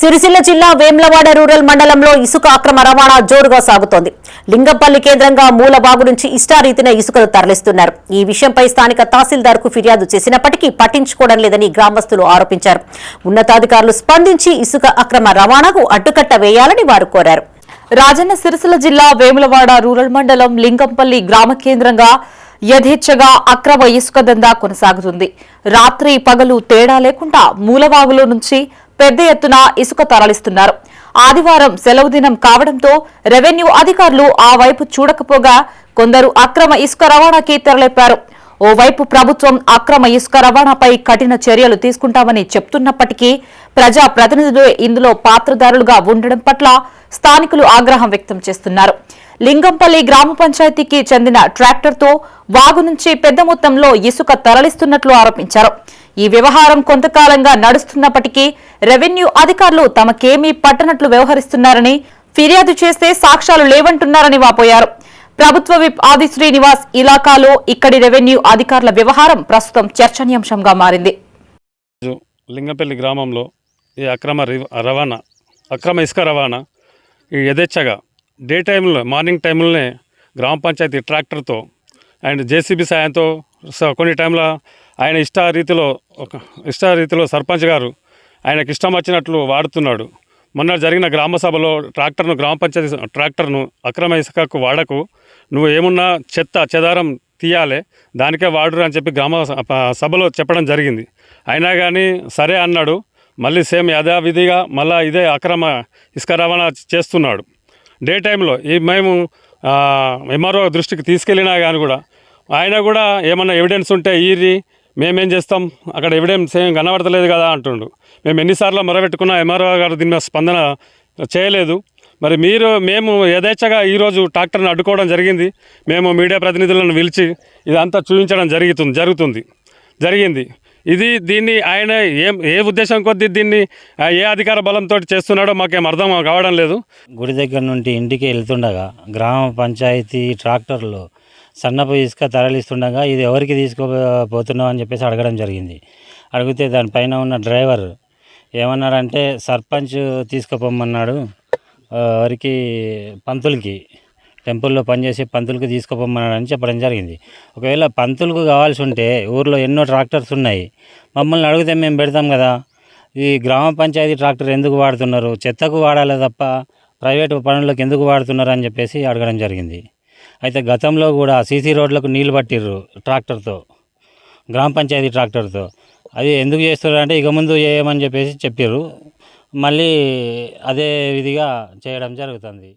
సిరిసిల్ల జిల్లా వేమ్లవాడ రూరల్ మండలంలో ఇసుక అక్రమ రవాణా జోరుగా సాగుతోంది. లింగంపల్లి కేంద్రంగా మూలబాగు నుంచి ఇష్టారీతిన ఇసుకను తరలిస్తున్నారు. ఈ విషయంపై స్థానిక తహసీల్దార్కు ఫిర్యాదు చేసినప్పటికీ పట్టించుకోవడం లేదని గ్రామస్తులు ఆరోపించారు. ఉన్నతాధికారులు స్పందించి ఇసుక అక్రమ రవాణాకు అడ్డుకట్ట వేయాలని వారు కోరారు. రాజన్న సిరిసిల్ల జిల్లా వేములవాడ రూరల్ మండలం లింగంపల్లి గ్రామ కేంద్రంగా యథేచ్ఛగా అక్రమ ఇసుక దందా కొనసాగుతుంది. రాత్రి పగలు తేడా లేకుండా మూలవాగులో నుంచి పెద్ద ఎత్తున ఇసుక తరలిస్తున్నారు. ఆదివారం సెలవు దినం కావడంతో రెవెన్యూ అధికారులు ఆ వైపు చూడకపోగా కొందరు అక్రమ ఇసుక రవాణాకి తెరలేపారు. ఓవైపు ప్రభుత్వం అక్రమ ఇసుక రవాణాపై కఠిన చర్యలు తీసుకుంటామని చెప్తున్నప్పటికీ ప్రజా ప్రతినిధులు ఇందులో పాత్రదారులుగా ఉండడం పట్ల స్థానికులు ఆగ్రహం వ్యక్తం చేస్తున్నారు. లింగంపల్లి గ్రామ పంచాయతీకి చెందిన ట్రాక్టర్తో వాగు నుంచి పెద్ద మొత్తంలో ఇసుక తరలిస్తున్నట్లు ఆరోపించారు. ఈ వ్యవహారం కొంతకాలంగా నడుస్తున్నప్పటికీ రెవెన్యూ అధికారులు తమకేమీ పట్టనట్లు వ్యవహరిస్తున్నారని ఫిర్యాదు చేస్తే సాక్ష్యాలు లేవంటున్నారని వాపోయారు. ప్రభుత్వ విప్ ఆది శ్రీనివాస్ ఇలాకాలో ఇక్కడి రెవెన్యూ అధికారుల వ్యవహారం ప్రస్తుతం చర్చనీయాంశంగా మారింది. లింగపల్లి గ్రామంలో ఈ అక్రమ రవాణా అక్రమ ఇసుక రవాణా ఈ యథేచ్ఛగా డే టైంలో మార్నింగ్ టైంలోనే గ్రామ పంచాయతీ ట్రాక్టర్తో అండ్ జేసీబీ సాయంతో కొన్ని టైంలో ఆయన ఇష్ట రీతిలో ఒక ఇష్ట రీతిలో సర్పంచ్ గారు ఆయనకి ఇష్టం వచ్చినట్లు వాడుతున్నాడు. మొన్న జరిగిన గ్రామ సభలో ట్రాక్టర్ను గ్రామ పంచాయతీ ట్రాక్టర్ను అక్రమ ఇసుకకు వాడకు నువ్వు ఏమున్నా చెత్త చెదారం తీయాలి దానికే వాడురు అని చెప్పి గ్రామ సభలో చెప్పడం జరిగింది. అయినా కానీ సరే అన్నాడు మళ్ళీ సేమ్ యథావిధిగా మళ్ళీ ఇదే అక్రమ ఇసుక రవాణా చేస్తున్నాడు. డే టైంలో ఈ మేము ఎంఆర్ఓ దృష్టికి తీసుకెళ్ళినా కానీ కూడా ఆయన కూడా ఏమన్నా ఎవిడెన్స్ ఉంటే ఈరి మేమేం చేస్తాం? అక్కడ ఎవిడెన్స్ ఏం కనబడతలేదు కదా అంటుండు. మేము ఎన్నిసార్లు మొరబెట్టుకున్నా ఎంఆర్ఓ గారు దీని మీద స్పందన చేయలేదు. మరి మీరు మేము యథేచ్ఛగా ఈరోజు ట్రాక్టర్ని అడ్డుకోవడం జరిగింది. మేము మీడియా ప్రతినిధులను పిలిచి ఇదంతా చూపించడం జరుగుతుంది జరుగుతుంది. జరిగింది. ఇది దీన్ని ఆయన ఏం ఏ ఉద్దేశం కొద్దీ దీన్ని ఏ అధికార బలంతో చేస్తున్నాడో మాకేం అర్థం కావడం లేదు. గుడి దగ్గర నుండి ఇంటికి వెళ్తుండగా గ్రామ పంచాయతీ ట్రాక్టర్లో సన్నపు ఇసుక తరలిస్తుండగా ఇది ఎవరికి తీసుకుపోతున్నావు అని చెప్పేసి అడగడం జరిగింది. అడిగితే దానిపైన ఉన్న డ్రైవర్ ఏమన్నాడంటే సర్పంచ్ తీసుకుపోమన్నాడు వారికి ఎవరికి పంతులకి టెంపుల్లో పనిచేసే పంతులకు తీసుకుపోమన్నాడని చెప్పడం జరిగింది. ఒకవేళ పంతులకు కావాల్సి ఉంటే ఊర్లో ఎన్నో ట్రాక్టర్స్ ఉన్నాయి. మమ్మల్ని అడిగితే మేము పెడతాం కదా. ఈ గ్రామ పంచాయతీ ట్రాక్టర్ ఎందుకు వాడుతున్నారు? చెత్తకు వాడాలి తప్ప ప్రైవేటు పనులకు ఎందుకు వాడుతున్నారు? అని చెప్పేసి అడగడం జరిగింది. అయితే గతంలో కూడా సీసీ రోడ్లకు నీళ్ళు పట్టిర్రు ట్రాక్టర్తో గ్రామ పంచాయతీ ట్రాక్టర్తో. అది ఎందుకు చేస్తున్నారు అంటే ఇక ముందు చేయమని చెప్పేసి చెప్పారు మళ్ళీ అదే విధిగా చేయడం జరుగుతుంది.